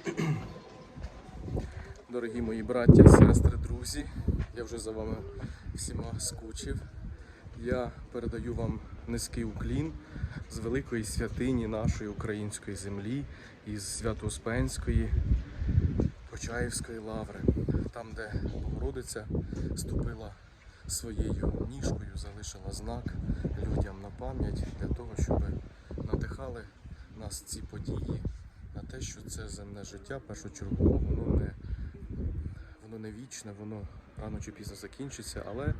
Дорогі мої браття, сестри, друзі, я вже за вами всіма скучив. Я передаю вам низький уклін з великої святині нашої української землі, із Свято-Успенської Почаївської лаври, там, де Богородиця ступила своєю ніжкою, залишила знак людям на пам'ять для того, щоб надихали нас ці події на те, що це земне життя першочергово, воно не, воно не вічне, воно рано чи пізно закінчиться, але е,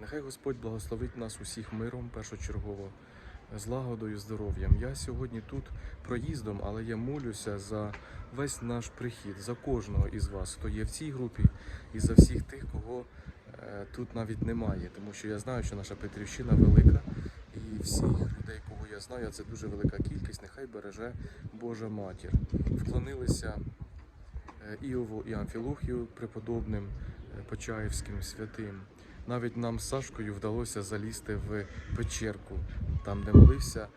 нехай Господь благословить нас усіх миром першочергово, злагодою, здоров'ям. Я сьогодні тут проїздом, але я молюся за весь наш прихід, за кожного із вас, хто є в цій групі, і за всіх тих, кого е, тут навіть немає. Тому що я знаю, що наша Петрівщина велика, і всіх знаю, це дуже велика кількість, нехай береже Божа матір. Вклонилися е, Іову і Амфілухію преподобним е, Почаївським святим. Навіть нам з Сашкою вдалося залізти в печерку, там, де молився е,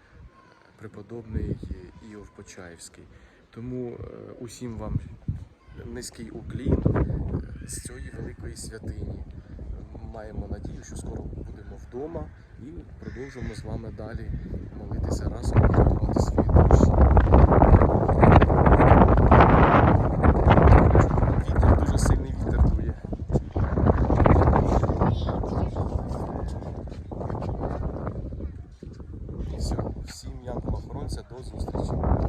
преподобний Іов Почаївський. Тому усім вам низький уклін з цієї великої святині. Маємо надію, що скоро будемо вдома і продовжимо з вами далі молитися разом і готувати свої душі. Вітер дуже сильний вітер дує. І все, всім янголам охоронця до зустрічі.